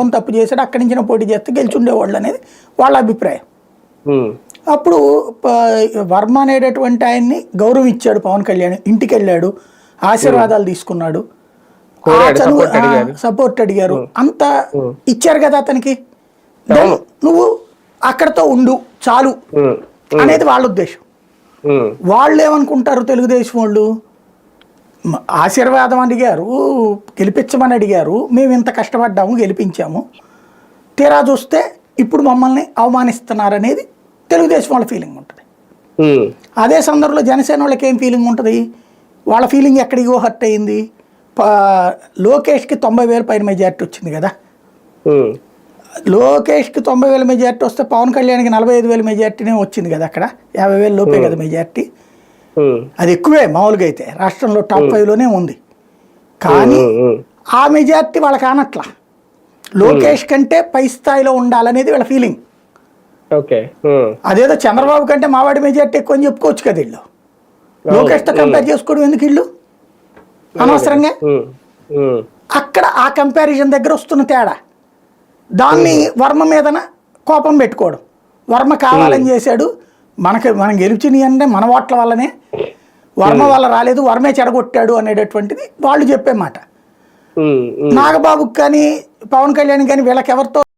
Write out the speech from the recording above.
పవన్ తప్పు చేశాడు అక్కడి నుంచి పోటీ చేస్తే గెలిచి ఉండేవాళ్ళు అనేది వాళ్ళ అభిప్రాయం. అప్పుడు వర్మ అనేటటువంటి ఆయన్ని గౌరవం ఇచ్చాడు పవన్ కళ్యాణ్. ఇంటికి వెళ్ళాడు ఆశీర్వాదాలు తీసుకున్నాడు. సపోర్ట్ అడిగారు. అంత ఇచ్చారు కదా అతనికి. నువ్వు అక్కడతో ఉండు చాలు అనేది వాళ్ళ ఉద్దేశం. వాళ్ళు ఏమనుకుంటారు తెలుగుదేశం వాళ్ళు? ఆశీర్వాదం అడిగారు గెలిపించమని అడిగారు మేము ఇంత కష్టపడ్డాము గెలిపించాము. తీరా చూస్తే ఇప్పుడు మమ్మల్ని అవమానిస్తున్నారనేది తెలుగుదేశం వాళ్ళ ఫీలింగ్ ఉంటుంది. అదే సందర్భంలో జనసేన వాళ్ళకి ఏం ఫీలింగ్ ఉంటుంది? వాళ్ళ ఫీలింగ్ ఎక్కడికో హర్ట్ అయింది. లోకేష్కి తొంభై వేల పైన మెజార్టీ వచ్చింది కదా. లోకేష్కి తొంభై వేల మెజార్టీ వస్తే పవన్ కళ్యాణ్కి నలభై ఐదు వేల మెజార్టీనే వచ్చింది కదా అక్కడ. యాభై వేల లోపే కదా మెజార్టీ. అది ఎక్కువే మామూలుగా అయితే. రాష్ట్రంలో టాప్ ఫైవ్లోనే ఉంది. కానీ ఉమ్, ఆ మెజార్టీ వాళ్ళకి అనట్లా లోకేష్ కంటే పై స్థాయిలో ఉండాలనేది వీళ్ళ ఫీలింగ్ అదేదో చంద్రబాబు కంటే మావాడి మెజార్టీ ఎక్కువ అని చెప్పుకోవచ్చు కదా వీళ్ళు. లోకేష్తో కంపేర్ చేసుకోవడం ఎందుకు వీళ్ళు? అనవసరంగా? అక్కడ ఆ కంపారిజన్ దగ్గర వస్తున్న తేడా. దాన్ని వర్మ మీదన కోపం పెట్టుకోవడం. వర్మ కావాలని చేశాడు. మనకి మనం గెలిచినవి అంటే మన ఓట్ల వల్లనే. వర్మ వల్ల రాలేదు వర్మే చెడగొట్టాడు అనేటటువంటిది వాళ్ళు చెప్పే మాట. నాగబాబుకి కానీ పవన్ కళ్యాణ్ కానీ వీళ్ళకి ఎవరితో